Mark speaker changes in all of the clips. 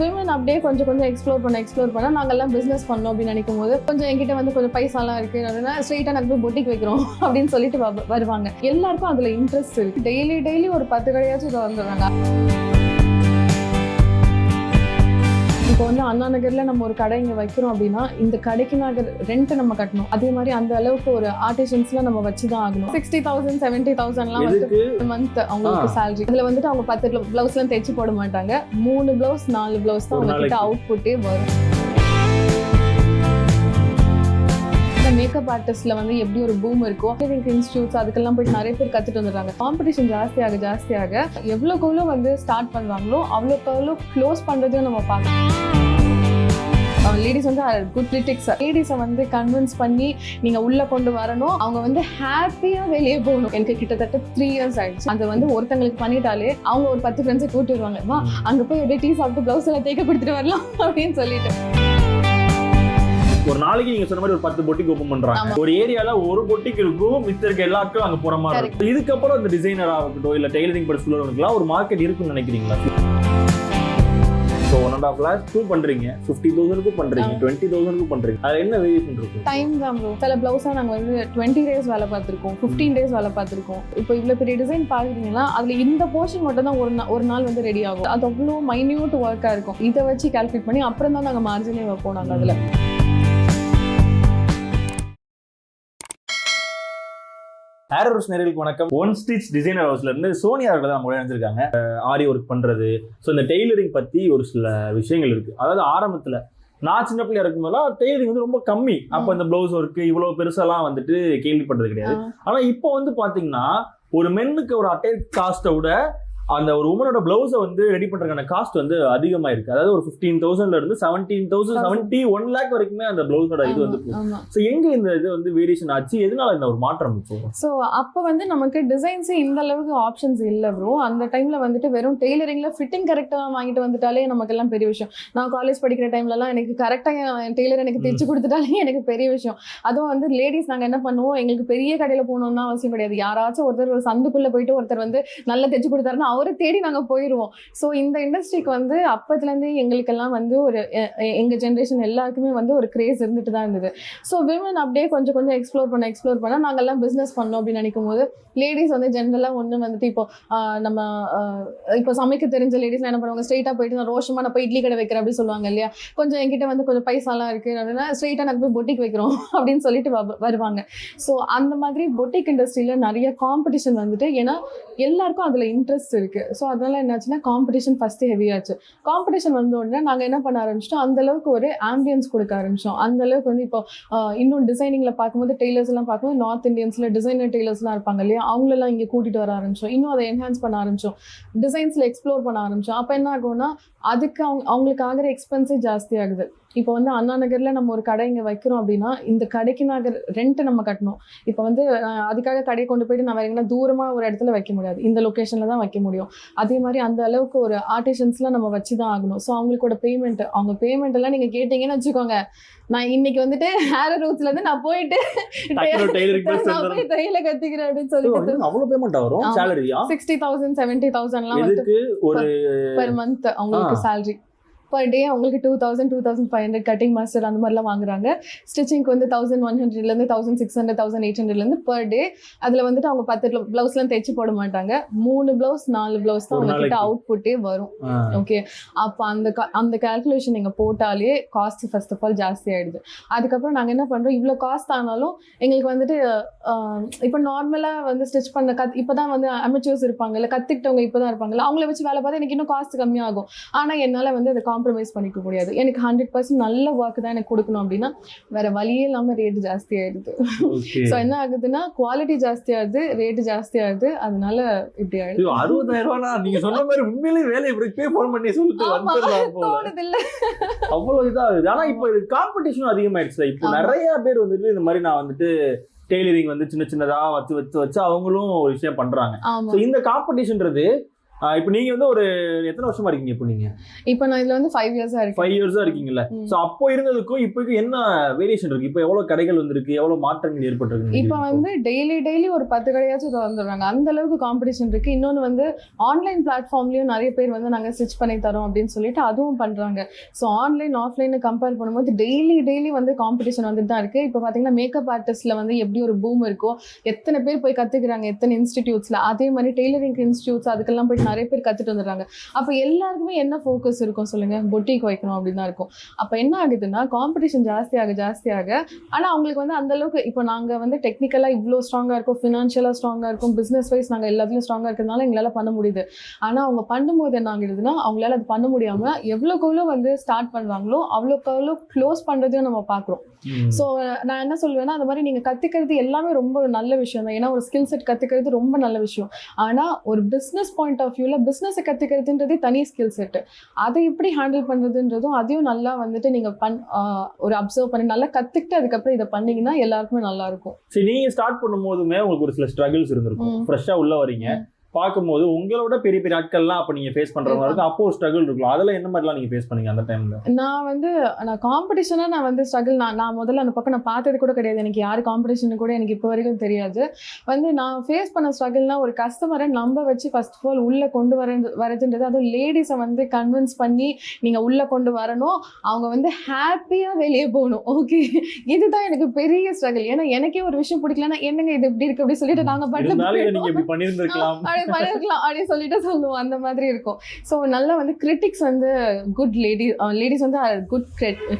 Speaker 1: Women அப்படியே கொஞ்சம் கொஞ்சம் எக்ஸ்ப்ளோர் பண்ண எக்ஸ்ப்ளோர் பண்ண நாங்கெல்லாம் பிஸ்னஸ் பண்ணோம் அப்படின்னு நினைக்கும் போது கொஞ்சம் என்கிட்ட வந்து கொஞ்சம் பைசாலாம் இருக்கு. அப்படின்னா ஸ்ட்ரெயிட்டாக நாங்கள் போய் பொட்டிக் வைக்கிறோம் அப்படின்னு சொல்லிட்டு வ- வருவாங்க. எல்லாருக்கும் அதுல இன்ட்ரெஸ்ட் இருக்கு. டெய்லி டெய்லி ஒரு பத்து கடையாச்சும் இதை வந்துடுறாங்க இப்போ வந்து அண்ணா நகர்ல நம்ம ஒரு கடை இங்க வைக்கிறோம் அப்படின்னா இந்த கடைக்கு நாங்கள் ரெண்ட் நம்ம கட்டணும். அதே மாதிரி அந்த அளவுக்கு ஒரு ஆர்டிஷன்ஸ்லாம் நம்ம வச்சுதான் ஆகணும். சிக்ஸ்டி தௌசண்ட் செவன்டி தௌசண்ட்லாம் வந்து மந்த் அவங்களுக்கு salary. இதுல வந்துட்டு அவங்க பத்து பிளவுஸ் எல்லாம் தைச்சு போட மாட்டாங்க. மூணு பிளவுஸ் நாலு பிளவுஸ் தான் அவங்க கிட்ட. அவுட் புட்டே வரும். இந்த மேக்கப் ஆர்டிஸ்ட்ல வந்து எப்படி ஒரு பூம் இருக்கும் இன்ஸ்டியூட்ஸ் அதுக்கெல்லாம் போயிட்டு நிறைய பேர் கத்துட்டு வந்துடுறாங்க. காம்படிஷன் ஜாஸ்தியாக ஜாஸ்தியாக எவ்வளோக்கு எவ்வளோ வந்து ஸ்டார்ட் பண்ணுவாங்களோ அவ்வளோக்கு அவ்வளோ க்ளோஸ் பண்ணுறதையும் நம்ம பார்க்கலாம் லேடிஸ் வந்து குட் லிட்டிக்ஸ் லேடிஸை வந்து கன்வின்ஸ் பண்ணி நீங்கள் உள்ளே கொண்டு வரணும். அவங்க வந்து ஹாப்பியாக வெளியே போகணும். எனக்கு கிட்டத்தட்ட த்ரீ இயர்ஸ் ஆயிடுச்சு. அது வந்து ஒருத்தங்களுக்கு பண்ணிட்டாலே அவங்க ஒரு பத்து ஃப்ரெண்ட்ஸை கூட்டி வருவாங்க. வா போய் அப்படியே டீ சாப்பிட்டு ப்ளவுஸ் எல்லாம் தேய்க்க கொடுத்துட்டு வரலாம் அப்படின்னு சொல்லிட்டு.
Speaker 2: ஒரு நாளைக்கு நீங்க சொன்ன மாதிரி ஒரு பத்து பொட்டிக் ஓபன் பண்றாங்க. ஒரு ஏரியால ஒரு பொட்டிக் இருக்கும் மித்த இருக்க எல்லாருக்கும் அங்க போற மாதிரி இருக்கும். இதுக்கப்புறம் இந்த டிசைனரா இருக்கட்டும் இல்ல டெய்லரிங் படிச்சு உள்ளவங்களுக்குலாம் ஒரு மார்க்கெட் இருக்குன்னு நினைக்கிறீங்களா? So one and half lakhs to பண்றீங்க. ஃபிஃப்டி தௌசண்ட்க்கும் பண்றீங்க. டுவெண்ட்டி தௌசண்ட்க்கும் பண்றீங்க. அதுல என்ன வேரியேஷன் இருக்கும்?
Speaker 1: டைம் தான் ப்ரோ சில பிளவுஸாக நாங்கள் வந்து டுவெண்ட்டி டேஸ் வேலை பார்த்துருக்கோம். ஃபிஃப்டீன் டேஸ் வேலை பார்த்துருக்கோம். இப்போ இவ்வளோ பெரிய டிசைன் பார்க்குறீங்கன்னா அதில் இந்த போர்ஷன் மட்டும் தான் ஒரு ஒரு நாள் வந்து ரெடி ஆகும். அது அவ்வளோ மைன்யூட் ஒர்க்காக இருக்கும். இதை வச்சு கால்குலேட் பண்ணி அப்புறம் தான் நாங்கள் மார்ஜினே வைப்போம் நாங்கள் அதில்.
Speaker 2: ஏரோஸ் நேர்களுக்கு வணக்கம். ஒன் ஸ்டிச் டிசைனர் ஹவுஸ்ல இருந்து சோனியா அவர்கள் தான் நம்ம இணைஞ்சிருக்காங்க ஆரி ஒர்க் பண்றது. ஸோ இந்த டெய்லரிங் பத்தி ஒரு சில விஷயங்கள் இருக்கு. அதாவது ஆரம்பத்துல நான் சின்ன பிள்ளையா இருக்கும்போதெல்லாம் டெய்லரிங் வந்து ரொம்ப கம்மி. அப்போ இந்த பிளவுஸ் ஒர்க் இவ்வளவு பெருசாலாம் வந்துட்டு கேள்விப்பட்டது கிடையாது. ஆனா இப்போ வந்து பாத்தீங்கன்னா ஒரு மென்னுக்கு ஒரு அட்டை காஸ்ட்டை விட அந்த ஒரு உமனோட பிளவுஸை வந்து ரெடி பண்றதுக்கான காஸ்ட் வந்து அதிகமா இருக்கு அதாவது ஒரு ஃபிஃப்டீன் தௌசண்ட்ல இருந்து seventeen thousand seventy one lakh வரைக்குமே அந்த பிளவுஸோட இது வந்து ஸோ எங்க இந்த இது வந்து வேரியேஷன் ஆச்சு? எதனால இந்த ஒரு மாற்றம்
Speaker 1: ஸோ அப்போ வந்து நமக்கு டிசைன்ஸே இந்த அளவுக்கு ஆப்ஷன்ஸ் இல்லை ப்ரோ அந்த டைமில் வந்துட்டு வெறும் டெய்லரிங்கில் ஃபிட்டிங் கரெக்டாக வாங்கிட்டு வந்துட்டாலே நமக்கெல்லாம் பெரிய விஷயம். நான் காலேஜ் படிக்கிற டைம்லலாம் எனக்கு கரெக்டாக டெய்லர் எனக்கு தைச்சு கொடுத்துட்டாலே எனக்கு பெரிய விஷயம். அதுவும் வந்து லேடிஸ் நாங்கள் என்ன பண்ணுவோம்? எங்களுக்கு பெரிய கடையில் போகணும்னு அவசியம் கிடையாது. யாராச்சும் ஒருத்தர் ஒரு சந்துக்குள்ளே போயிட்டு ஒருத்தர் வந்து நல்லா தைச்சு கொடுத்தாருன்னா அவரை தேடி நாங்கள் போயிடுவோம் ஸோ இந்த இண்டஸ்ட்ரிக்கு வந்து அப்பத்துலேருந்தே எங்களுக்கெல்லாம் வந்து ஒரு எங்கள் ஜென்ரேஷன் எல்லாருக்குமே வந்து ஒரு கிரேஸ் இருந்துட்டு தான் இருந்தது. ஸோ விமன் அப்படியே கொஞ்சம் கொஞ்சம் எக்ஸ்ப்ளோர் பண்ண எக்ஸ்ப்ளோர் பண்ண நாங்கள்லாம் பிஸ்னஸ் பண்ணோம் அப்படின்னு நினைக்கும் போது லேடிஸ் வந்து ஜென்ரலாக ஒன்று வந்துட்டு இப்போ நம்ம இப்போ சமைக்க தெரிஞ்ச லேடிஸ் என்ன பண்ணுவாங்க ஸ்ட்ரெயிட்டாக போயிட்டு நான் ரோஷமாக நான் போய் இட்லி கடை வைக்கிறேன் அப்படின்னு சொல்லுவாங்க இல்லையா? கொஞ்சம் என்கிட்ட வந்து கொஞ்சம் பைசாலாம் இருக்குது அப்படின்னா ஸ்ட்ரெயிட்டாக நாங்கள் போய் பொட்டிக் வைக்கிறோம் அப்படின்னு சொல்லிட்டு வ- வருவாங்க. ஸோ அந்த மாதிரி பொட்டிக் இண்டஸ்ட்ரியில் நிறைய காம்படிஷன் வந்துட்டு ஏன்னா எல்லாருக்கும் அதில் இன்ட்ரெஸ்ட் இருக்குது இருக்கு. ஸோ அதனால என்னாச்சுன்னா காம்படிஷன் ஃபஸ்ட்டு ஹெவியாச்சு காம்படிஷன் வந்த உடனே நாங்கள் என்ன பண்ண ஆரம்பிச்சிட்டோம்? அந்த அளவுக்கு ஒரு ஆம்பியன்ஸ் கொடுக்க ஆரம்பிச்சோம். அந்த அளவுக்கு வந்து இப்போ இன்னும் டிசைனிங்கில் பார்க்கும்போது டெய்லர்ஸ் எல்லாம் பார்க்கும்போது நார்த் இந்தியன்ஸில் டிசைனர் டெய்லர்ஸ்லாம் இருப்பாங்க இல்லையா? அவங்களெல்லாம் இங்கே கூட்டிட்டு வர ஆரம்பிச்சோம். இன்னும் அதை என்ஹான்ஸ் பண்ண ஆரம்பிச்சோம். டிசைன்ஸில் எக்ஸ்ப்ளோர் பண்ண ஆரம்பிச்சோம். அப்போ என்ன ஆகும்னா அதுக்கு அவங்க அவங்களுக்கு ஆகிற எக்ஸ்பென்ஸே ஜாஸ்தி ஆகுது. இப்போ வந்து அண்ணா நகர்ல நம்ம ஒரு கடை இங்கே வைக்கிறோம் அப்படின்னா இந்த கடைக்கு நாங்கள் ரெண்ட் நம்ம கட்டணும். இப்போ வந்து அதுக்காக கடையை கொண்டு போயிட்டு நான் வேற எங்கன்னா தூரமாக ஒரு இடத்துல வைக்க முடியாது. இந்த லொக்கேஷனில் தான் வைக்க முடியும். அதே மாதிரி அந்த அளவுக்கு ஒரு ஆர்டிஷன்ஸ்லாம் நம்ம வச்சு தான் ஆகணும். ஸோ அவங்களுக்கோட பேமெண்ட் அவங்க பேமெண்ட் எல்லாம் நீங்கள் கேட்டிங்கன்னு வச்சுக்கோங்க. நான் இன்னைக்கு வந்துட்டு ஹேர் இருந்து நான் போயிட்டு நான் போய் தையல கத்துக்கிறேன் அப்படின்னு சொல்லிட்டு
Speaker 2: அவ்வளவு பேமெண்ட் வரும்?
Speaker 1: ஆமா.
Speaker 2: சேலரியா
Speaker 1: சிக்ஸ்டி தௌசண்ட் செவன்டி தௌசண்ட்லாம் வந்து
Speaker 2: ஒரு
Speaker 1: பெர் மந்த் அவங்களுக்கு salary. பர் டே அவங்களுக்கு two thousand two thousand five hundred cutting master அந்த மாதிரிலாம் வாங்குறாங்க. ஸ்டிச்சிங்க்கு வந்து தௌசண்ட் ஒன் ஹண்ட்ரட்லேருந்து thousand six hundred thousand eight ஹண்ட்ரட்லேருந்து பர் டே அதில் வந்துட்டு அவங்க பத்து ப்ளவுஸ்லாம் தைச்சு போட மாட்டாங்க. மூணு ப்ளவுஸ் நாலு ப்ளவுஸ் தான்
Speaker 2: ஒரு
Speaker 1: அவங்க கிட்ட
Speaker 2: நாளைக்கு.
Speaker 1: அவுட் புட்டே வரும். ஓகே அப்போ அந்த அந்த கால்குலேஷன் நீங்கள் போட்டாலே காஸ்ட் ஃபர்ஸ்ட் ஆஃப் ஆல் ஜாஸ்தி ஆயிடுது. அதுக்கப்புறம் நாங்கள் என்ன பண்ணுறோம் இவ்வளோ காஸ்ட் ஆனாலும் எங்களுக்கு வந்துட்டு இப்போ நார்மலாக வந்து ஸ்டிச் பண்ண கத் இப்போ தான் வந்து அமெச்சூர்ஸ் இருப்பாங்கல்ல கற்றுக்கிட்டவங்க இப்போ தான் இருப்பாங்கல்ல அவங்கள வச்சு வேலை பார்த்தா எனக்கு இன்னும் காஸ்ட் கம்மியாகும். ஆனால் என்னால் வந்து அதை காம்ப்ரமைஸ் பண்ணிக்க முடியாது. எனக்கு ஹண்ட்ரட் பர்சன்ட் நல்ல ஒர்க் தான் எனக்கு கொடுக்கணும் அப்படின்னா வேற வழியே இல்லாமல் ரேட் ஜாஸ்தி ஆயிடுது. ஸோ என்ன ஆகுதுன்னா குவாலிட்டி ஜாஸ்தி ஆகுது ரேட்டு ஜாஸ்தி ஆகுது அதனால இப்படி ஆயிடுது.
Speaker 2: அறுபதாயிரம் ரூபானா? நீங்க சொன்ன மாதிரி உண்மையிலேயே வேலை இப்படி ஃபோன் பண்ணி சொல்லிட்டு அவ்வளவு இதாகுது ஆனா இப்போ காம்படிஷனும் அதிகமாயிடுச்சு இப்போ. நிறைய பேர் வந்துட்டு இந்த மாதிரி நான் வந்துட்டு டெய்லரிங் வந்து சின்ன சின்னதா வச்சு வச்சு வச்சு அவங்களும் ஒரு விஷயம் பண்றாங்க. ஸோ இந்த காம்படிஷன்றது இப்போ நீங்க வந்து ஒரு எத்தனை வருஷமா இருக்கீங்க இப்போ நீங்க?
Speaker 1: இப்போ நான் இதுல வந்து ஃபைவ் இயர்ஸா இருக்கேன்.
Speaker 2: ஃபைவ் இயர்ஸா இருக்கீங்கல்ல. சோ அப்போ இருந்ததுக்கும் இப்போக்கும் என்ன வேரியேஷன் இருக்கு? இப்போ எவ்வளவு கடைகள் வந்திருக்கு? எவ்வளவு மாற்றங்கள் ஏற்பட்டிருக்கு
Speaker 1: இப்போ வந்து டெய்லி டெய்லி ஒரு பத்து கடையாச்சும் திறந்துடுறாங்க. அந்த அளவுக்கு காம்படிஷன் இருக்கு. இன்னொன்று வந்து ஆன்லைன் பிளாட்ஃபார்ம்லயும் நிறைய பேர் வந்து நாங்கள் ஸ்டிச் பண்ணி தரோம் அப்படின்னு சொல்லிட்டு அதுவும் பண்றாங்க. ஸோ ஆன்லைன் ஆஃப்லைன் கம்பேர் பண்ணும்போது டெய்லி டெய்லி வந்து காம்படிஷன் வந்துட்டு தான் இருக்கு. இப்போ பார்த்தீங்கன்னா மேக்கப் ஆர்டிஸ்ட்ல வந்து எப்படி ஒரு பூம் இருக்கோ எத்தனை பேர் போய் கத்துக்கிறாங்க எத்தனை இன்ஸ்டிடியூட்ஸ்ல அதே மாதிரி டெய்லரிங் இன்ஸ்டிடியூட்ஸ் அதுக்கெல்லாம் போயிட்டு நிறைய பேர் கத்துட்டு வந்துடுறாங்க. அப்போ எல்லாருக்குமே என்ன ஃபோக்கஸ் இருக்கும் சொல்லுங்க? பொட்டிக் வைக்கணும் அப்படின்னு தான் இருக்கும். அப்போ என்ன ஆகுதுன்னா காம்படிஷன் ஜாஸ்தியாக ஜாஸ்தியாக ஆனா அவங்களுக்கு வந்து அந்த அளவுக்கு இப்போ நாங்க வந்து டெக்னிக்கலா இவ்வளோ ஸ்ட்ராங்கா இருக்கும் ஃபினான்ஷியலா ஸ்ட்ராங்கா இருக்கும் பிசினஸ் வைஸ் நாங்க எல்லாத்துலயும் ஸ்ட்ராங்கா இருக்கிறதுனால எங்களால பண்ண முடியுது. ஆனா அவங்க பண்ணும்போது என்ன ஆகிடுதுன்னா அவங்களால அது பண்ண முடியாம எவ்வளோக்கு எவ்வளோ வந்து ஸ்டார்ட் பண்ணுறாங்களோ அவ்வளோக்கு அவ்வளோ க்ளோஸ் பண்றதையும் நம்ம பாக்குறோம் ஸோ நான் என்ன சொல்லுவேன்னா அந்த மாதிரி நீங்க கத்துக்கிறது எல்லாமே ரொம்ப நல்ல விஷயம் தான். ஏன்னா ஒரு ஸ்கில் செட் கத்துக்கிறது ரொம்ப நல்ல விஷயம். ஆனா ஒரு பிசினஸ் பாயிண்ட் ஆஃப் வியூல பிசினஸை கத்துக்கிறதுன்றதே தனி ஸ்கில் செட் அதை எப்படி ஹேண்டில் பண்றதுன்றதும் அதையும் நல்லா வந்துட்டு நீங்க பண் ஒரு அப்சர்வ் பண்ணி நல்லா கத்துக்கிட்டு அதுக்கப்புறம் இதை பண்ணீங்கன்னா எல்லாருக்குமே நல்லா இருக்கும்.
Speaker 2: சரி நீங்க ஸ்டார்ட் பண்ணும்போதுமே உங்களுக்கு ஒரு சில ஸ்ட்ரகிள்ஸ் இருந்திருக்கும்.
Speaker 1: ம்.
Speaker 2: ஃப்ரெஷ்ஷா உள்ள வரீங்க. பார்க்கும்போது உங்களோட பெரிய பெரிய ஆட்கள்லாம் அப்ப நீங்க ஃபேஸ் பண்ற மாதிரி இருக்கும். அப்போ ஒரு ஸ்ட்ரகிள் இருக்கும். அதெல்லாம் என்ன மாதிரிலாம் நீங்க ஃபேஸ் பண்ணீங்க அந்த டைம்ல
Speaker 1: நான் வந்து நான் காம்படிஷனா நான் வந்து ஸ்ட்ரகிள் நான் நான் முதல்ல அந்த பக்கம் நான் பார்த்தது கூட கிடையாது. எனக்கு யார் காம்படிஷன் கூட எனக்கு இப்போ வரைக்கும் தெரியாது. வந்து நான் ஃபேஸ் பண்ண ஸ்ட்ரகிள்னா ஒரு கஸ்டமரை நம்ப வச்சு ஃபர்ஸ்ட் ஆஃப் ஆல் உள்ள கொண்டு வர வரதுன்றது அதுவும் லேடிஸை வந்து கன்வின்ஸ் பண்ணி நீங்க உள்ள கொண்டு வரணும். அவங்க வந்து ஹாப்பியா வெளியே போகணும். ஓகே இதுதான் எனக்கு பெரிய ஸ்ட்ரகிள் ஏன்னா எனக்கே ஒரு விஷயம் பிடிக்கலன்னா என்னங்க இது இப்படி இருக்கு? அப்படி சொல்லிட்டு நாங்க
Speaker 2: இருந்தாலும் இதை
Speaker 1: பாட்டு
Speaker 2: நீங்க இப்படி பண்ணியிருந்திருக்கலாம்
Speaker 1: அப்படி பண்ணிருக்கலாம் அப்படி சொல்லிட்டு சொல்லுவோம். அந்த மாதிரி இருக்கும். ஸோ நல்லா வந்து கிரிட்டிக்ஸ் வந்து குட் லேடி லேடிஸ் வந்து குட்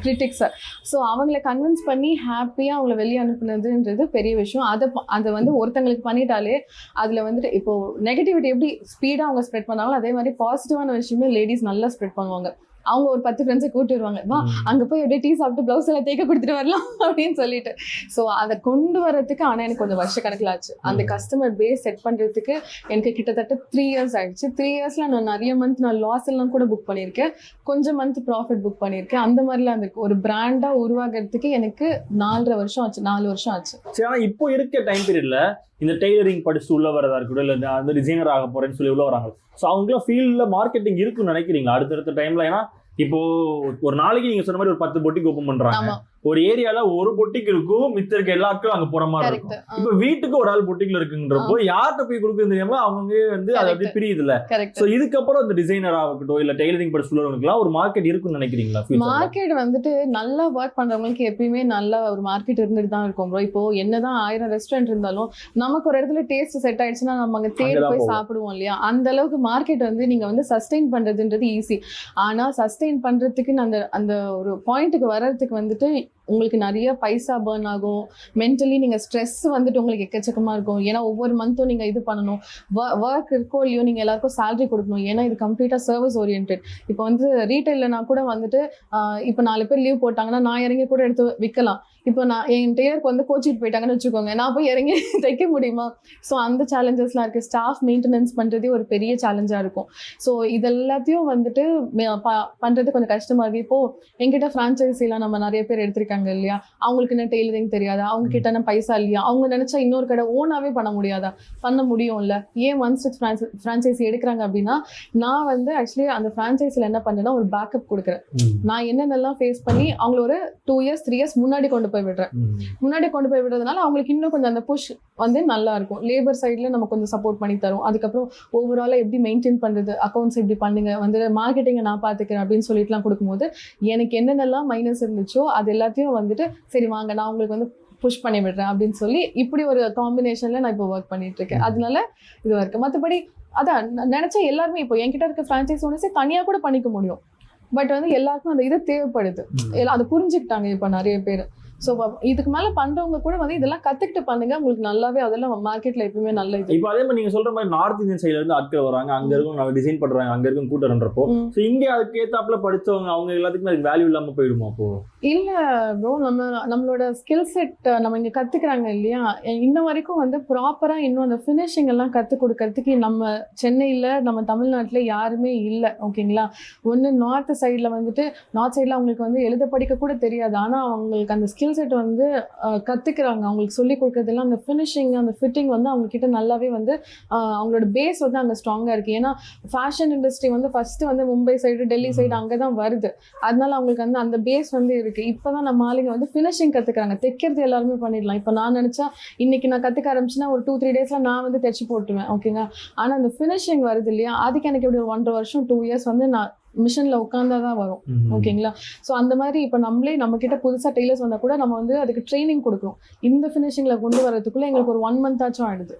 Speaker 1: கிரிட்டிக்ஸ் ஸோ அவங்கள கன்வின்ஸ் பண்ணி ஹாப்பியாக அவங்கள வெளியே அனுப்புனதுன்றது பெரிய விஷயம். அதை அதை வந்து ஒருத்தங்களுக்கு பண்ணிட்டாலே அதில் வந்துட்டு இப்போ நெகட்டிவிட்டி எப்படி ஸ்பீடாக அவங்க ஸ்ப்ரெட் பண்ணாங்களோ அதே மாதிரி பாசிட்டிவான விஷயமே லேடிஸ் நல்லா ஸ்ப்ரெட் பண்ணுவாங்க. அவங்க ஒரு பத்து ஃப்ரெண்ட்ஸை கூட்டி வருவாங்க. வா அங்கே போய் அப்படியே டீ சாப்பிட்டு ப்ளவுஸ் எல்லாம் தேய்க்க கொடுத்துட்டு வரலாம் அப்படின்னு சொல்லிட்டு. ஸோ அதை கொண்டு வரதுக்கு ஆனால் எனக்கு கொஞ்சம் வருஷ கணக்கில் ஆச்சு. அந்த. கஸ்டமர் பேஸ் செட் பண்ணுறதுக்கு எனக்கு கிட்டத்தட்ட த்ரீ இயர்ஸ் ஆயிடுச்சு. த்ரீ இயர்ஸில் நான் நிறைய மந்த் நான் லாஸ் எல்லாம் கூட புக் பண்ணியிருக்கேன். கொஞ்சம் மந்த் ப்ராஃபிட் புக் பண்ணியிருக்கேன். அந்த மாதிரிலாம் இருந்திருக்கு ஒரு பிராண்டாக உருவாகிறதுக்கு எனக்கு நாலரை வருஷம் ஆச்சு. நாலு வருஷம் ஆச்சு.
Speaker 2: சரி ஆனா இப்போ இருக்க டைம் பீரியட்ல இந்த டெய்லரிங் படிச்சுட்டு உள்ள வரதா இருக்கட்டும் இல்ல அந்த டிசைனர் ஆக போறேன்னு சொல்லி உள்ள வராங்க. ஸோ அவங்களும் ஃபீல்டில் மார்க்கெட்டிங் இருக்குன்னு நினைக்கிறீங்களா? அடுத்தடுத்த டைம்ல ஏன்னா இப்போ ஒரு நாளைக்கு நீங்க சொன்ன மாதிரி ஒரு பத்து போட்டிக்கு ஓப்பன் பண்றாங்க. ஒரு ஏரியால ஒரு பொட்டிக் இருக்கும் மித்த இருக்க எல்லாருக்கும் அங்க போற மாதிரி இருக்கும். இப்போ வீட்டுக்கு ஒரு ஆள் பொட்டிக்ல இருக்குன்றப்போ யார்கிட்ட போய் கொடுக்குறது தெரியாம அவங்க வந்து அது
Speaker 1: Correct.
Speaker 2: பிரியுது இல்ல சோ இதுக்கப்புறம் இந்த டிசைனர் ஆகட்டும் இல்ல டெய்லரிங் படிச்சு உள்ளவங்களுக்குலாம் ஒரு மார்க்கெட் இருக்குன்னு நினைக்கிறீங்களா?
Speaker 1: மார்க்கெட் வந்துட்டு நல்லா ஒர்க் பண்றவங்களுக்கு எப்பயுமே நல்ல ஒரு மார்க்கெட் இருந்துட்டு தான் இருக்கும் ப்ரோ இப்போ என்னதான் ஆயிரம் ரெஸ்டாரண்ட் இருந்தாலும் நமக்கு ஒரு இடத்துல டேஸ்ட் செட் ஆயிடுச்சுன்னா நம்ம அங்க தேடி போய். சாப்பிடுவோம் இல்லையா? அந்த அளவுக்கு மார்க்கெட் வந்து நீங்க வந்து சஸ்டெயின் பண்றதுன்றது ஈஸி ஆனா சஸ்டெயின் பண்றதுக்கு அந்த அந்த ஒரு பாயிண்ட்டுக்கு வர்றதுக்கு வந்துட்டு உங்களுக்கு நிறைய பைசா பேர்ன் ஆகும். மென்டலி நீங்கள் ஸ்ட்ரெஸ் வந்துட்டு உங்களுக்கு எக்கச்சக்கமாக இருக்கும். ஏன்னா ஒவ்வொரு மந்த்தும் நீங்கள் இது பண்ணணும். ஒர்க் இருக்கோ இல்லையோ நீங்கள் எல்லாருக்கும் சேலரி கொடுக்கணும். ஏன்னா இது கம்ப்ளீட்டாக சர்வீஸ் ஓரியன்ட் இப்போ வந்து ரீட்டைல்ல கூட வந்துட்டு இப்போ நாலு பேர் லீவ் போட்டாங்கன்னா நான் இறங்கி கூட எடுத்து விற்கலாம் இப்போ நான் என் டெய்லருக்கு வந்து கோச்சிட்டு போயிட்டாங்கன்னு வச்சுக்கோங்க. நான் போய் இறங்கி தைக்க முடியுமா? ஸோ அந்த சேலஞ்சஸ்லாம் இருக்குது ஸ்டாஃப் மெயின்டெனன்ஸ் பண்ணுறதே ஒரு பெரிய சேலஞ்சாக இருக்கும். ஸோ இது எல்லாத்தையும் வந்துட்டு பண்ணுறது கொஞ்சம் கஷ்டமாக இருக்குது இப்போது என்கிட்ட ஃப்ரான்ச்சைசிலாம் நம்ம நிறைய பேர் எடுத்திருக்காங்க. இல்லையா? அவங்களுக்கு என்ன டெய்லரிங் தெரியாதா? அவங்க கிட்ட என்ன பைசா இல்லையா? அவங்க நினைச்சா இன்னொரு கடை ஓனாவே பண்ண முடியாதா? பண்ண முடியும்ல. ஏன் ஒன் ஸ்டிச் ஃப்ரான்ச்சைசி எடுக்கிறாங்க அப்படின்னா நான் வந்து ஆக்சுவலி அந்த ஃப்ரான்ச்சைஸில் என்ன பண்ணேன்னா ஒரு பேக்கப் கொடுக்குறேன். நான் என்னென்னலாம் ஃபேஸ் பண்ணி அவங்கள ஒரு டூ இயர்ஸ் த்ரீ இயர்ஸ் முன்னாடி கொண்டு போய் விடுறேன். முன்னாடி கொண்டு போய் விடுறதுனால அவங்களுக்கு இன்னும் கொஞ்சம் அந்த புஷ் வந்து நல்லா இருக்கும். லேபர் சைடில் நம்ம கொஞ்சம் சப்போர்ட் பண்ணி தரோம் அதுக்கப்புறம் ஓவராலாக எப்படி மெயின்டைன் பண்ணுறது அக்கௌண்ட்ஸ் எப்படி பண்ணுங்க? வந்து மார்க்கெட்டிங்கை நான் பார்த்துக்கிறேன் அப்படின்னு சொல்லிட்டுலாம் கொடுக்கும்போது எனக்கு என்னென்னலாம் மைனஸ் இருந்துச்சோ அது எல்லாத்தையும் வந்துட்டு சரி வாங்க நான் உங்களுக்கு வந்து புஷ் பண்ணி விடுறேன் அப்படின்னு சொல்லி இப்படி ஒரு காம்பினேஷனில் நான் இப்போ ஒர்க் பண்ணிட்டு இருக்கேன் அதனால இது இருக்கு மற்றபடி அதான் நான் நினைச்சா எல்லாருமே இப்போ என்கிட்ட இருக்க ஃப்ரான்ச்சைஸ் ஓனர்ஸே தனியாக கூட பண்ணிக்க முடியும். பட் வந்து எல்லாருக்கும் அந்த இது தேவைப்படுது. எல்லாம் அதை புரிஞ்சுக்கிட்டாங்க இப்போ நிறைய பேர். ஸோ இதுக்கு மேலே பண்றவங்க கூட வந்து இதெல்லாம் கத்துக்கிட்டு பண்ணுங்க. உங்களுக்கு நல்லாவே அதெல்லாம் மார்க்கெட்ல எப்பவுமே நல்ல இது.
Speaker 2: இப்போ அதே மாதிரி நீங்க சொல்ற மாதிரி நார்த் இந்தியன் சைடுல இருந்து ஆட்கள் வராங்க அங்க இருக்கும் டிசைன் பண்றாங்க. அங்க இருக்கும் கூட்டம்ன்றப்போ. ஸோ இங்க அதுக்கு ஏத்தாப்புல படிச்சவங்க அவங்க எல்லாத்துக்குமே அதுக்கு வேல்யூ இல்லாம போயிடுமா அப்போ?
Speaker 1: இல்ல ப்ரோ நம்ம நம்மளோட ஸ்கில் செட் நம்ம இங்க கத்துக்கிறாங்க இல்லையா? இன்ன வரைக்கும் வந்து ப்ராப்பரா இன்னும் அந்த ஃபினிஷிங் எல்லாம் கத்து கொடுக்கறதுக்கு நம்ம சென்னையில நம்ம தமிழ்நாட்டுல யாருமே இல்லை. ஓகேங்களா ஒன்று நார்த் சைடில் வந்துட்டு நார்த் சைடில் அவங்களுக்கு வந்து எழுத படிக்க கூட தெரியாது. ஆனால் அவங்களுக்கு அந்த ஸ்கில் ஸ்கில் செட் வந்து அஹ், கத்துக்கிறாங்க அவங்களுக்கு சொல்லி கொடுக்கறதெல்லாம் அந்த ஃபினிஷிங் அந்த ஃபிட்டிங் வந்து அவங்க கிட்ட நல்லாவே வந்து அவங்களோட பேஸ் வந்து அங்கே ஸ்ட்ராங்காக இருக்கு. ஏன்னா ஃபேஷன் இண்டஸ்ட்ரி வந்து ஃபர்ஸ்ட் வந்து மும்பை சைடு டெல்லி சைடு அங்கே தான் வருது. அதனால அவங்களுக்கு வந்து அந்த பேஸ் வந்து இருக்கு. இப்போதான் நம்ம ஆளுங்க வந்து ஃபினிஷிங் கத்துக்கிறாங்க. தைக்கிறது எல்லாருமே பண்ணிடலாம். இப்போ நான் நினைச்சா இன்னைக்கு நான் கத்துக்க ஆரம்பிச்சுன்னா ஒரு டூ த்ரீ டேஸ்ல நான் வந்து தைச்சு போட்டுருவேன். ஓகேங்க ஆனா அந்த ஃபினிஷிங் வருது இல்லையா? அதுக்கு எனக்கு எப்படி ஒரு ஒன்றரை வருஷம் டூ இயர்ஸ் வந்து நான் மிஷினில் உட்காந்தா தான் வரும். ஓகேங்களா? ஸோ அந்த மாதிரி இப்போ நம்மளே நம்ம கிட்ட புதுசாக டெய்லர்ஸ் வந்தால் கூட நம்ம வந்து அதுக்கு ட்ரைனிங் கொடுக்குறோம் இந்த ஃபினிஷிங்கில் கொண்டு வரதுக்குள்ள எங்களுக்கு ஒரு ஒன் மந்த் ஆச்சும் ஆயிடுது.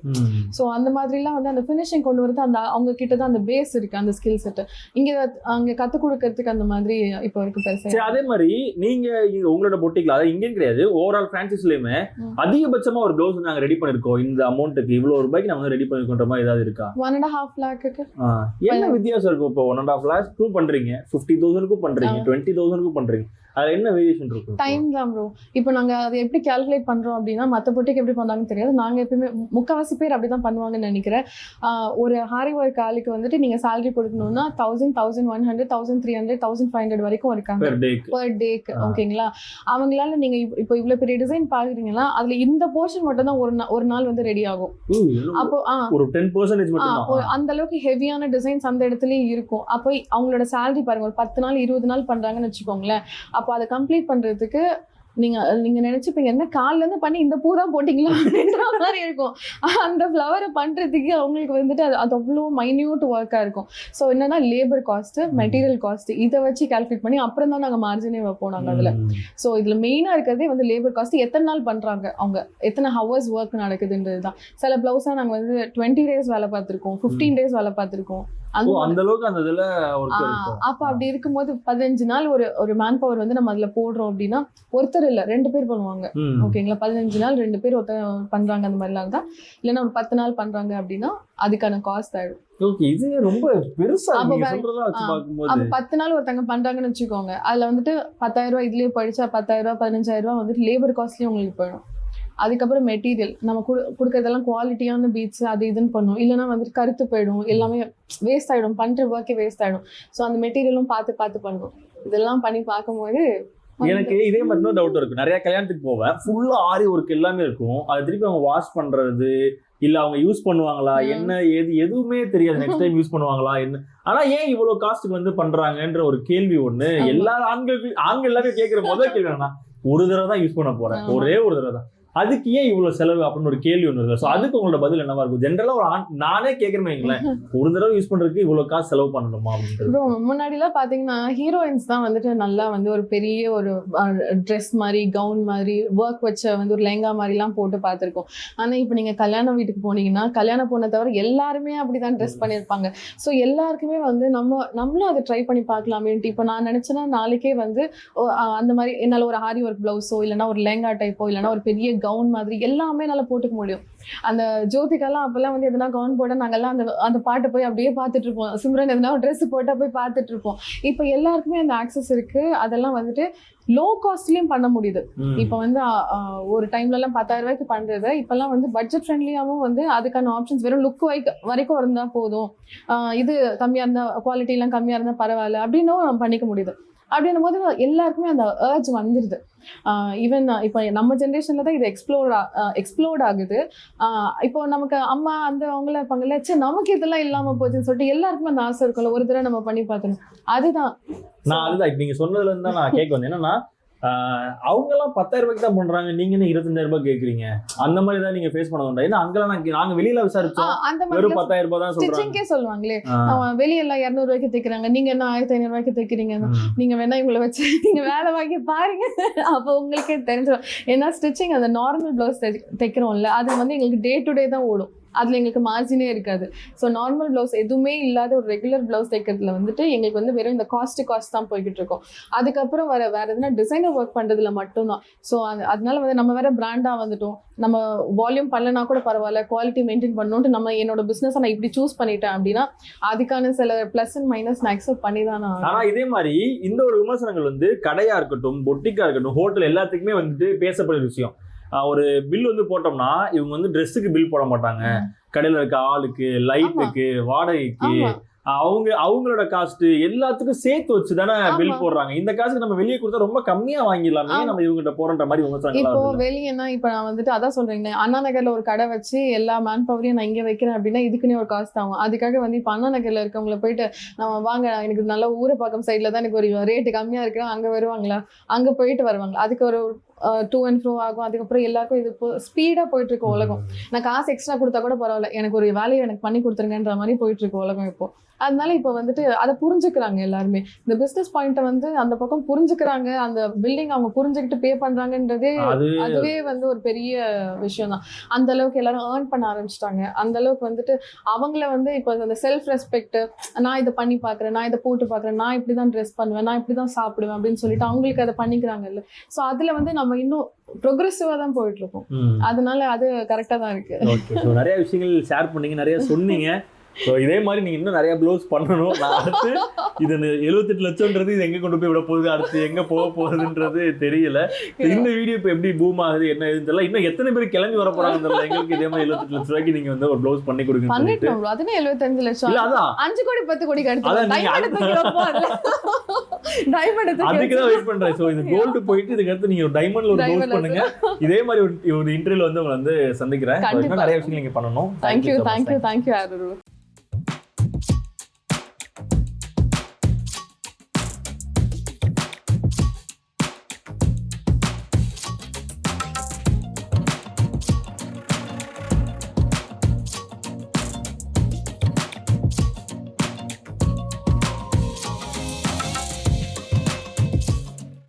Speaker 1: ஸோ அந்த மாதிரிலாம் வந்து அந்த ஃபினிஷிங் கொண்டு வரது அந்த அவங்க கிட்ட தான் அந்த பேஸ் இருக்கு அந்த ஸ்கில் செட்டு இங்கே அங்கே கற்றுக் கொடுக்கறதுக்கு அந்த மாதிரி இப்போ இருக்கு பெருசாக
Speaker 2: அதே மாதிரி நீங்க இங்க உங்களோட பொட்டிக்ல அதாவது இங்கேயும் கிடையாது ஓவரால் பிரான்சைஸ்லயுமே
Speaker 1: ம்.
Speaker 2: அதிகபட்சமா ஒரு ப்ளவுஸ் நாங்க ரெடி பண்ணிருக்கோம். இந்த அமௌண்ட்டுக்கு இவ்வளவு ரூபாய்க்கு நாங்க வந்து ரெடி பண்ணிருக்கோன்ற மாதிரி ஏதாவது இருக்கா?
Speaker 1: ஒன் அண்ட் ஹாஃப் லேக்குக்கு
Speaker 2: ஆ. என்ன வித்தியாசம் இருக்கும் இப்போ ஒன் அண்ட் ஆஃப் லேக்ஸ்க்கும் பண்றீங்க? ஃபிஃப்டி தௌசண்ட்க்கும் பண்றீங்க. டுவெண்ட்டி தௌசண்ட்க்கும் பண்றீங்க. அதுல என்ன வேரியேஷன் இருக்கும்?
Speaker 1: டைம் தான் ப்ரோ இப்போ நாங்கள் அதை எப்படி கால்குலேட் பண்ணுறோம் அப்படின்னா மற்ற பொட்டிக்கு எப்படி பண்ணாங்கன்னு தெரியாது. நாங்கள் எப்பயுமே மு- முக்காவாசி பேர் அப்படி தான் பண்ணுவாங்கன்னு நினைக்கிறேன். ஒரு ஹாரி ஒர்க் ஆளுக்கு வந்துட்டு நீங்கள் salary கொடுக்கணும்னா thousand thousand one hundred thousand three hundred thousand five hundred வரைக்கும் இருக்காங்க.
Speaker 2: பெர் டேக்கு.
Speaker 1: ஓகேங்களா அவங்களால நீங்க இப்ப- இவ்வளவு பெரிய டிசைன் பாக்குறீங்கன்னா அதுல இந்த போர்ஷன் மட்டும் தான் ஒரு ஒரு நாள் வந்து ரெடி ஆகும். அப்போ
Speaker 2: ஒரு டென் பர்சன்டேஜ்
Speaker 1: அந்த அளவுக்கு ஹெவியான டிசைன்ஸ் அந்த இடத்துலயும் இருக்கும். அப்போ அவங்களோட salary பாருங்க ஒரு பத்து நாள் இருபது நாள் பண்றாங்கன்னு வச்சுக்கோங்களேன். அப்போ அதை கம்ப்ளீட் பண்றதுக்கு நீங்க நீங்க நினைச்சுப்பீங்க என்ன கால்ல இருந்து பண்ணி இந்த பூ தான் போட்டீங்களா அப்படின்ற மாதிரி இருக்கும். அந்த ஃப்ளவரை பண்றதுக்கு அவங்களுக்கு வந்துட்டு அது அது அவ்வளோ மைன்யூட் ஒர்க்கா இருக்கும். ஸோ என்னன்னா லேபர் காஸ்ட் மெட்டீரியல் காஸ்ட் இதை வச்சு கால்குலேட் பண்ணி அப்புறம் தான் நாங்க மார்ஜினே வைப்போம் நாங்க அதுல. ஸோ இதுல மெயினா இருக்கிறதே வந்து லேபர் காஸ்ட் எத்தனை நாள் பண்றாங்க அவங்க? எத்தனை ஹவர்ஸ் ஒர்க் நடக்குதுன்றது தான். சில பிளவுஸா நாங்க வந்து டுவெண்ட்டி டேஸ் வேலை பார்த்திருக்கோம் ஃபிஃப்டீன் டேஸ் வேலை பார்த்திருக்கோம். அந்த
Speaker 2: அளவுக்கு அந்த இதுல
Speaker 1: அப்ப அப்படி இருக்கும்போது பதினஞ்சு நாள் ஒரு ஒரு மேன் பவர் வந்து நம்ம அதுல போடுறோம் அப்படின்னா ஒருத்தர் இல்ல ரெண்டு பேர் பண்ணுவாங்க. ஓகேங்களா? பதினஞ்சு நாள் ரெண்டு பேர் ஒருத்தர் பண்றாங்க அந்த மாதிரிலாம் தான் இல்லைன்னா ஒரு பத்து நாள் பண்றாங்க அப்படின்னா அதுக்கான காஸ்ட் ஆயிடும்.
Speaker 2: இது ரொம்ப பெருசா
Speaker 1: அப்ப பத்து நாள் ஒருத்தங்க பண்றாங்கன்னு வச்சுக்கோங்க. அதுல வந்துட்டு பத்தாயிரம் ரூபாய் இதுலயே படிச்சா பத்தாயிரம் ரூபாய் பதினஞ்சாயிரம் ரூபாய் வந்துட்டு லேபர் காஸ்ட்லயும் உங்களுக்கு போயிடும். அதுக்கப்புறம் மெட்டீரியல் நம்ம கொடு கொடுக்கறதெல்லாம் குவாலிட்டியான பீட்ஸ் அது இதுன்னு பண்ணும். இல்லைன்னா வந்துட்டு கருத்து போயிடும். எல்லாமே வேஸ்ட் ஆயிடும். பண்ற ஒர்க்கே வேஸ்ட் ஆயிடும். ஸோ அந்த மெட்டீரியலும் பார்த்து பார்த்து பண்ணுவோம் இதெல்லாம் பண்ணி பார்க்கும்போது
Speaker 2: எனக்கு இதே மாதிரி இன்னும் டவுட் இருக்கு. நிறைய கல்யாணத்துக்கு போவேன். ஃபுல்லா ஆரி ஒர்க் எல்லாமே இருக்கும். அது திருப்பி அவங்க வாஷ் பண்றது இல்ல அவங்க யூஸ் பண்ணுவாங்களா. என்ன எது எதுவுமே தெரியாது. நெக்ஸ்ட் டைம் யூஸ் பண்ணுவாங்களா? என்ன? ஆனா ஏன் இவ்வளவு காஸ்ட்டுக்கு வந்து பண்றாங்கன்ற ஒரு கேள்வி ஒண்ணு. எல்லா ஆண்கள் ஆண்கள் எல்லாமே கேட்கிற முதல் கேள்வி ஒரு தடவை தான் யூஸ் பண்ண போறேன். ஒரே ஒரு தடவை தான். அதுக்கு ஏன் இவ்வளவு செலவு அப்படின்னு ஒரு கேள்வி ஒண்ணு இருக்கு. ஸோ அதுக்கு உங்களோட பதில் என்னவா இருக்கும்? ஜென்ரலா ஒரு நானே கேட்கறேன் ஒரு தடவை யூஸ் பண்றதுக்கு இவ்வளவு காசு செலவு பண்ணணுமா அப்படின்றது.
Speaker 1: ப்ரோ முன்னாடிலாம் பார்த்தீங்கன்னா ஹீரோயின்ஸ் தான் வந்துட்டு நல்லா வந்து ஒரு பெரிய ஒரு ட்ரெஸ் மாதிரி கவுன் மாதிரி ஒர்க் வச்ச வந்து ஒரு லெங்கா மாதிரிலாம் போட்டு பார்த்துருக்கோம் ஆனால் இப்போ நீங்கள் கல்யாண வீட்டுக்கு போனீங்கன்னா கல்யாண பொண்ணை தவிர எல்லாருமே அப்படி தான் ட்ரெஸ் பண்ணியிருப்பாங்க. ஸோ எல்லாருக்குமே வந்து நம்ம நம்மளும் அதை ட்ரை பண்ணி பார்க்கலாமேன்ட்டு இப்போ நான் நினச்சேன்னா நாளைக்கே வந்து அந்த மாதிரி என்னால் ஒரு ஹாரி ஒர்க் ப்ளவுஸோ இல்லைன்னா ஒரு லெங்கா டைப்போ இல்லைன்னா ஒரு பெரிய கவுன் மாதிரி எல்லாமே என்னால் போட்டுக்க முடியும். அந்த ஜோதிகாலாம் அப்பெல்லாம் வந்து எதனா கவுன் போட்டால் நாங்கெல்லாம் அந்த அந்த பாட்டை போய் அப்படியே பார்த்துட்டு இருப்போம். சிம்ரன் எதனா ட்ரெஸ் போட்டால் போய் பார்த்துட்டு இருப்போம். இப்போ எல்லாருக்குமே அந்த ஆக்சஸ் இருக்கு. அதெல்லாம் வந்துட்டு லோ காஸ்ட்லயும் பண்ண முடியுது. இப்போ வந்து ஒரு டைம்ல எல்லாம் பத்தாயிரம் ரூபாய்க்கு பண்றது. இப்பெல்லாம் வந்து பட்ஜெட் ஃப்ரெண்ட்லியாவும் வந்து அதுக்கான ஆப்ஷன்ஸ் வெறும் லுக் வைக்க வரைக்கும் இருந்தா போதும். இது கம்மியா இருந்தா குவாலிட்டி எல்லாம் கம்மியா இருந்தா பரவாயில்ல. அப்படின்னும் பண்ணிக்க முடியுது. அப்படின்னும் போது எல்லாருக்குமே அந்த ஏர்ஜ் வந்துடுது ஈவன் இப்போ நம்ம ஜென்ரேஷனில் தான் இது எக்ஸ்ப்ளோர் எக்ஸ்ப்ளோர்ட் ஆகுது. ஆஹ் இப்போ நமக்கு அம்மா அந்த அவங்கள இருப்பாங்கல்ல சரி நமக்கு இதெல்லாம் இல்லாம போச்சுன்னு சொல்லிட்டு எல்லாருக்குமே அந்த ஆசை இருக்கும்ல ஒரு தடவை நம்ம பண்ணி பார்க்கணும். அதுதான்.
Speaker 2: நான் அதுதான் இப்ப நீங்க தான் நான் கேட்க வந்தேன். என்னன்னா அவங்க எல்லாம் பத்தாயிரம் ரூபாய்க்கு தான் பண்றாங்க. நீங்க என்ன இருபத்தஞ்சாயிரம் ரூபாய் கேக்குறீங்க? அந்த மாதிரி தான் நீங்க ஃபேஸ் பண்ண வேண்டாம். ஏன்னா அங்கெல்லாம் நாங்க நாங்க வெளியில விசாரிச்சோம்.
Speaker 1: அந்த
Speaker 2: வெறும்
Speaker 1: மாதிரி
Speaker 2: பத்தாயிரம் ரூபாய் தான் சொல்றாங்க.
Speaker 1: ஸ்டிச்சிங்கே சொல்லுவாங்களே. அவன் வெளியெல்லாம் இரநூறு ரூபாய்க்கு தைக்கிறாங்க. நீங்க என்ன ஆயிரத்தி ஐநூறு ரூபாய்க்கு தைக்கிறீங்க. நீங்க வேணா இவங்களை வச்சு நீங்க வேலை வாங்கி பாருங்க. அப்போ உங்களுக்கே தெரிஞ்சிடும் ஏன்னா ஸ்டிச்சிங் அந்த நார்மல் பிளவுஸ் தைக்கிறோம்ல அது வந்து எங்களுக்கு டே டு டே தான் ஓடும். அதில் எங்களுக்கு மார்ஜினே இருக்காது. ஸோ நார்மல் ப்ளவுஸ் எதுவுமே இல்லாத ஒரு ரெகுலர் ப்ளவுஸ் தைக்கிறதுல வந்துட்டு எங்களுக்கு வந்து வெறும் இந்த காஸ்ட் காஸ்ட் தான் போய்கிட்டு இருக்கோம். அதுக்கப்புறம் வர வேற எதுனா டிசைனர் ஒர்க் பண்ணுறதுல மட்டும்தான். ஸோ அதனால வந்து நம்ம வேற பிராண்டாக வந்துட்டோம். நம்ம வால்யூம் பண்ணலனா கூட பரவாயில்ல குவாலிட்டி மெயின்டைன் பண்ணணும்ட்டு நம்ம என்னோட பிஸ்னஸ் நான் இப்படி சூஸ் பண்ணிட்டேன் அப்படின்னா அதுக்கான சில ப்ளஸ் அண்ட் மைனஸ் நான் அக்செப்ட் பண்ணி தான்
Speaker 2: ஆனால் இதே மாதிரி இந்த ஒரு விமர்சனங்கள் வந்து கடையாக இருக்கட்டும் பொட்டிக்காக இருக்கட்டும் ஹோட்டல் எல்லாத்துக்குமே வந்துட்டு பேசப்படுற விஷயம். ஒரு பில் வந்து போட்டோம்னா இவங்க வந்து ட்ரெஸ்ஸுக்கு பில் போட மாட்டாங்க. கடையில இருக்க ஆளுக்கு லைட்டுக்கு வாடகைக்கு அவங்க அவங்களோட காஸ்ட் எல்லாத்துக்கும் சேர்த்து வச்சு தானே பில். போடுறாங்க. இந்த காசுக்கு நம்ம வெளியே கொடுத்தா ரொம்ப கம்மியா வாங்கிடலாமே. நம்ம இவங்ககிட்ட போறன்ற மாதிரி
Speaker 1: இப்போ
Speaker 2: விமர்சனங்கள்
Speaker 1: வெளியேனா இப்ப நான் வந்துட்டு அதான் சொல்றேன். அண்ணா நகர்ல ஒரு கடை வச்சு எல்லா மேன் பவரையும் நான் இங்க வைக்கிறேன் அப்படின்னா இதுக்குன்னே ஒரு காசு ஆகும். அதுக்காக வந்து இப்ப அண்ணா நகர்ல இருக்கவங்கள போயிட்டு நம்ம வாங்க எனக்கு நல்ல ஊரப்பாக்கம் சைட்ல தான் எனக்கு ஒரு ரேட்டு கம்மியா இருக்கு அங்க வருவாங்களா? அங்க போயிட்டு வருவாங்க அதுக்கு ஒரு டூ அண்ட் ஃப்ரோ ஆகும். அதுக்கப்புறம் எல்லாருக்கும் இது ஸ்பீடா போயிட்டு இருக்கு உலகம். நான் காசு எக்ஸ்ட்ரா கொடுத்தா கூட பரவாயில்ல. எனக்கு ஒரு வேலையை எனக்கு பண்ணி கொடுத்துருங்கன்ற மாதிரி போயிட்டு இருக்கு உலகம் இப்போ. அதனால இப்போ வந்துட்டு அதை புரிஞ்சுக்கிறாங்க எல்லாருமே. இந்த பிசினஸ் பாயிண்ட்டை வந்து அந்த பக்கம் புரிஞ்சுக்கிறாங்க. அந்த பில்டிங் அவங்க புரிஞ்சுக்கிட்டு பே பண்றாங்கன்றதே
Speaker 2: அது
Speaker 1: அதுவே வந்து ஒரு பெரிய விஷயம் தான் அந்த அளவுக்கு எல்லாரும் ஏர்ன் பண்ண ஆரம்பிச்சிட்டாங்க. அந்த அளவுக்கு வந்துட்டு அவங்கள வந்து இப்போ அந்த செல்ஃப் ரெஸ்பெக்ட் நான் இதை பண்ணி பார்க்குறேன் நான் இதை போட்டு பார்க்குறேன் நான் இப்படி தான் ட்ரெஸ் பண்ணுவேன் நான் இப்படி தான் சாப்பிடுவேன் அப்படின்னு சொல்லிட்டு அவங்களுக்கு அதை பண்ணிக்கிறாங்கல்ல. ஸோ அதில் வந்து நம்ம இன்னும் ப்ரொக்ரெசிவாக தான் போயிட்டு இருக்கோம். அதனால அது கரெக்டாக தான் இருக்கு.
Speaker 2: நிறைய விஷயங்கள் ஷேர் பண்ணீங்க நிறைய சொன்னீங்க. ஸோ இதே மாதிரி நீங்க இன்னும் நிறைய ப்ளவுஸ் பண்ணணும். நான் அடுத்து இது எழுபத்தெட்டு லட்சம்ன்றது இது எங்க கொண்டு போய் விட போகுது? அடுத்து எங்க போக போகுதுன்றது தெரியல. இந்த வீடியோ இப்போ எப்படி பூம் ஆகுது என்ன ஏதுன்னு தெரியல. இன்னும் எத்தனை பேர் கிளம்பி வர போறாங்கன்னு தெரியல. எங்களுக்கு இதே மாதிரி எழுபத்தெட்டு லட்சம் ரூபாய்க்கு நீங்க வந்து ஒரு ப்ளவுஸ் பண்ணி சொல்லிட்டு.
Speaker 1: பண்ணிட்டோம். அதுனே எழுபத்தஞ்சு லட்சம்.
Speaker 2: இல்ல அதான்
Speaker 1: அஞ்சு கோடி பத்து
Speaker 2: நீங்க
Speaker 1: டைமண்ட்
Speaker 2: அதுக்கு தான் வெயிட் பண்றேன். ஸோ இது கோல்டு போயிட்டு இதுக்கு அடுத்து நீங்க ஒரு டைமண்ட்ல ஒரு ப்ளவுஸ் பண்ணுங்க. இதே மாதிரி ஒரு ஒரு இன்டர்வியூல வந்து உங்களை வந்து சந்திக்கிறேன். நிறைய விஷயங்கள் நீங்க பண்ணணும்.
Speaker 1: தேங்க்யூ. தேங்க்யூ தேங்க்யூ ஆரு